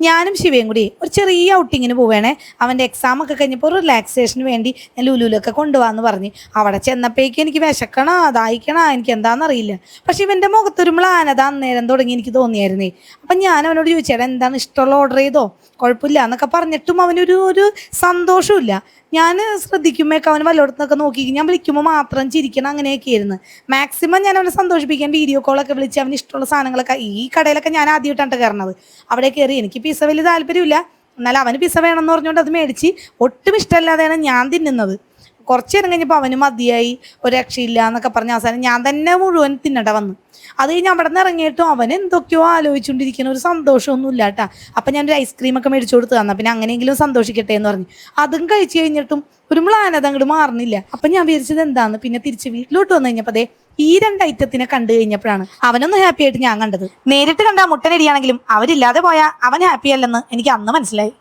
ഞാനും ശിവയും കൂടി ഒരു ചെറിയ ഔട്ടിങ്ങിന് പോവേണേ അവന്റെ എക്സാം ഒക്കെ കഴിഞ്ഞപ്പോൾ റിലാക്സേഷന് വേണ്ടി ഞാൻ ലുലുലൊക്കെ കൊണ്ടുപോകാമെന്ന് പറഞ്ഞ്. അവിടെ ചെന്നപ്പോഴേക്ക് എനിക്ക് വിശക്കണം? അതായിക്കണം എനിക്ക് എന്താണെന്നറിയില്ല പക്ഷെ ഇവന്റെ മുഖത്തൊരു മ്ലാനത അന്നേരം തുടങ്ങി എനിക്ക് തോന്നിയായിരുന്നേ. അപ്പം ഞാൻ അവനോട് ചോദിച്ചേടാ എന്താണ് ഇഷ്ടമുള്ള ഓർഡർ ചെയ്തോ? കുഴപ്പമില്ല എന്നൊക്കെ പറഞ്ഞിട്ടും അവനൊരു ഒരു സന്തോഷമില്ല ഞാൻ ശ്രദ്ധിക്കുമ്പോഴൊക്കെ അവൻ വല്ലോടത്തുനിന്നൊക്കെ നോക്കി. ഞാൻ വിളിക്കുമ്പോൾ മാത്രം ചിരിക്കണം അങ്ങനെയൊക്കെ ആയിരുന്നു. മാക്സിമം ഞാൻ അവനെ സന്തോഷിപ്പിക്കാൻ വീഡിയോ കോളൊക്കെ വിളിച്ച് അവന് ഇഷ്ടമുള്ള സാധനങ്ങളൊക്കെ ഈ കടയിലൊക്കെ ഞാൻ ആദ്യമായിട്ടാണ് കയറണത് അവിടെ കയറി എനിക്ക് പിസ വലിയ താല്പര്യമില്ല. എന്നാൽ അവന് പിസ വേണമെന്ന് പറഞ്ഞുകൊണ്ട് അത് മേടിച്ച് ഒട്ടും ഇഷ്ടമല്ലാതെയാണ് ഞാൻ തിന്നുന്നത്. കുറച്ച് നേരം കഴിഞ്ഞപ്പോൾ അവന് മതിയായി. ഒരു രക്ഷയില്ല എന്നൊക്കെ പറഞ്ഞ അവസാനം ഞാൻ തന്നെ മുഴുവൻ തിന്നട വന്നു. അത് കഴിഞ്ഞ് അവിടെ നിന്ന് ഇറങ്ങിയിട്ടും അവൻ എന്തൊക്കെയോ ആലോചിച്ചുകൊണ്ടിരിക്കുന്ന ഒരു സന്തോഷമൊന്നും ഇല്ല കേട്ടാ. അപ്പം ഞാനൊരു ഐസ്ക്രീം ഒക്കെ മേടിച്ചു കൊടുത്തു തന്നെ. പിന്നെ അങ്ങനെയെങ്കിലും സന്തോഷിക്കട്ടെ എന്ന് പറഞ്ഞു. അതും കഴിച്ചു കഴിഞ്ഞിട്ടും ഒരു മ്ലാനത അങ്ങോട്ട് മാറുന്നില്ല. അപ്പം ഞാൻ വിചാരിച്ചത് എന്താന്ന്? പിന്നെ തിരിച്ച് വീട്ടിലോട്ട് വന്നു കഴിഞ്ഞപ്പോൾ അതെ ഈ രണ്ട് ഐറ്റത്തിനെ കണ്ടു കഴിഞ്ഞപ്പോഴാണ് അവനൊന്ന് ഹാപ്പി ആയിട്ട് ഞാൻ കണ്ടത്. നേരിട്ട് കണ്ട മുട്ടനടിയാണെങ്കിലും അവരില്ലാതെ പോയാൽ അവൻ ഹാപ്പി അല്ലെന്ന് എനിക്ക് അന്ന് മനസ്സിലായി.